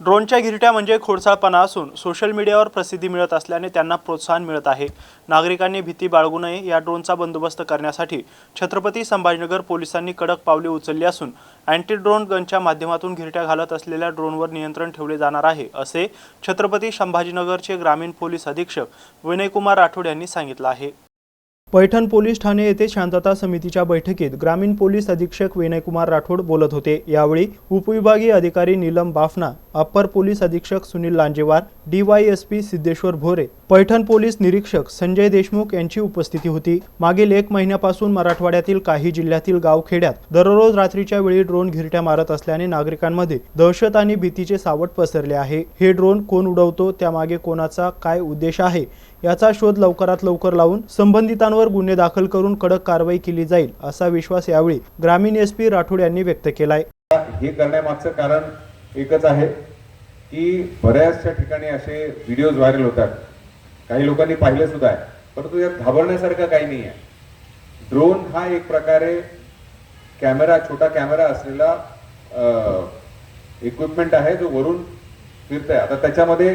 ड्रोनच्या गिरट्या म्हणजे खोडसाळपणा असून सोशल मीडियावर प्रसिद्धी मिळत असल्याने त्यांना प्रोत्साहन मिळत आहे. नागरिकांनी भीती बाळगू नये या ड्रोनचा बंदोबस्त करण्यासाठी छत्रपती संभाजीनगर पोलिसांनी कडक पावले उचलली असून अँटी ड्रोन गनच्या माध्यमातून घिरट्या घालत असलेल्या ड्रोनवर नियंत्रण ठेवले जाणार आहे असे छत्रपती संभाजीनगरचे ग्रामीण पोलीस अधीक्षक विनयकुमार राठोड यांनी सांगितलं आहे. पैठण पोलीस ठाणे येथे शांतता समितीच्या बैठकीत ग्रामीण पोलीस अधीक्षक विनयकुमार राठोड बोलत होते. यावेळी उपविभागीय अधिकारी नीलम बाफना अप्पर पोलीस अधीक्षक सुनील लांजेवार डीवायएसपी सिद्धेश्वर भोरे पैठण पोलीस निरीक्षक संजय देशमुख यांची उपस्थिती होती. मागील एक महिन्यापासून मराठवाड्यातील काही जिल्ह्यातील गावखेड्यात दररोज रात्रीच्या वेळी ड्रोन घिरट्या मारत असल्याने नागरिकांमध्ये दहशत आणि भीतीचे सावट पसरले आहे. हे ड्रोन कोण उडवतो? त्यामागे कोणाचा काय उद्देश आहे? याचा शोध लवकरात लवकर लावून संबंधितांवर गुन्हे दाखल करून कडक कारवाई केली जाईल असा विश्वास यावेळी ग्रामीण एस पी राठोड यांनी व्यक्त केलाय. हे करण्यामागचं कारण एकच आहे की बऱ्याचशा ठिकाणी असे व्हिडिओज व्हायरल होतात. काही लोकांनी पाहिले सुद्धा आहे परंतु यात घाबरण्यासारखं काही नाही आहे. ड्रोन हा एक प्रकारे कॅमेरा छोटा कॅमेरा असलेला इक्विपमेंट आहे जो वरून फिरत आहे आता त्याच्यामध्ये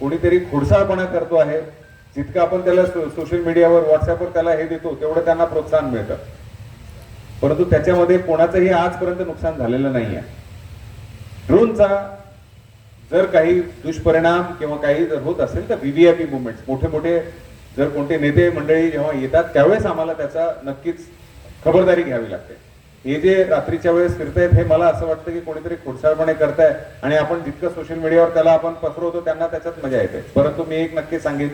कोणीतरी खुडसाळपणा करतो आहे जितकं आपण त्याला सोशल मीडियावर व्हॉट्सअपवर त्याला हे देतो तेवढं त्यांना प्रोत्साहन मिळतं. परंतु त्याच्यामध्ये कोणाचंही आजपर्यंत नुकसान झालेलं नाही आहे ड्रोनचा जर काही दुष्परिणाम किंवा काही जर होत असेल तर व्हीव्हीआयपी मुवमेंट मोठे मोठे जर कोणते नेते मंडळी जेव्हा येतात त्यावेळेस आम्हाला त्याचा नक्कीच खबरदारी घ्यावी लागते. हे जे रात्रीच्या वेळेस फिरतायत हे मला असं वाटतं की कोणीतरी खोडसाळपणे करताय आणि आपण जितकं सोशल मीडियावर त्याला आपण पसरवतो त्यांना त्याच्यात मजा येते. परंतु मी एक नक्की सांगेन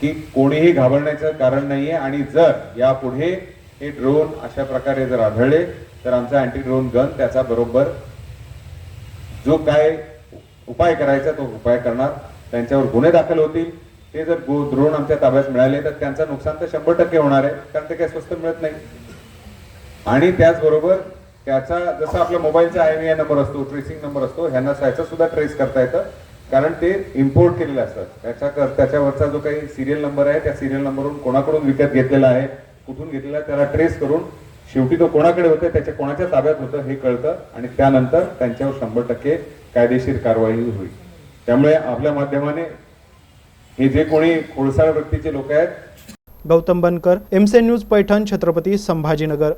की कोणीही घाबरण्याचं कारण नाहीये आणि जर यापुढे हे ड्रोन अशा प्रकारे जर आढळले तर आमचा अँटी ड्रोन गन त्याचा बरोबर जो काय उपाय करायचा तो उपाय करणार. त्यांच्यावर गुन्हे दाखल होतील. ते जर ड्रोन आमच्या ताब्यात मिळाले तर त्यांचं नुकसान तर शंभर टक्के होणार आहे कारण ते काही स्वस्त मिळत नाही. आणि त्याचबरोबर त्याचा जसा आपल्या मोबाईलचा आय नंबर असतो ट्रेसिंग नंबर असतो ह्यांना त्याचा सुद्धा ट्रेस करता येतं. कारण ते इम्पोर्ट केलेले असतात. त्याच्या त्याच्यावरचा जो काही सिरियल नंबर आहे त्या सिरियल नंबरवरून कोणाकडून विकत घेतलेला आहे कुठून घेतलेला आहे त्याला ट्रेस करून शेवटी तो कोणाकडे होतं त्याच्या कोणाच्या ताब्यात होतं हे कळतं आणि त्यानंतर त्यांच्यावर शंभर टक्के कायदेशीर कारवाई होईल. त्यामुळे आपल्या माध्यमाने हे जे कोणी खोडसाळ वृत्तीचे लोक आहेत गौतम बनकर एमसे न्यूज पैठण छत्रपती संभाजीनगर.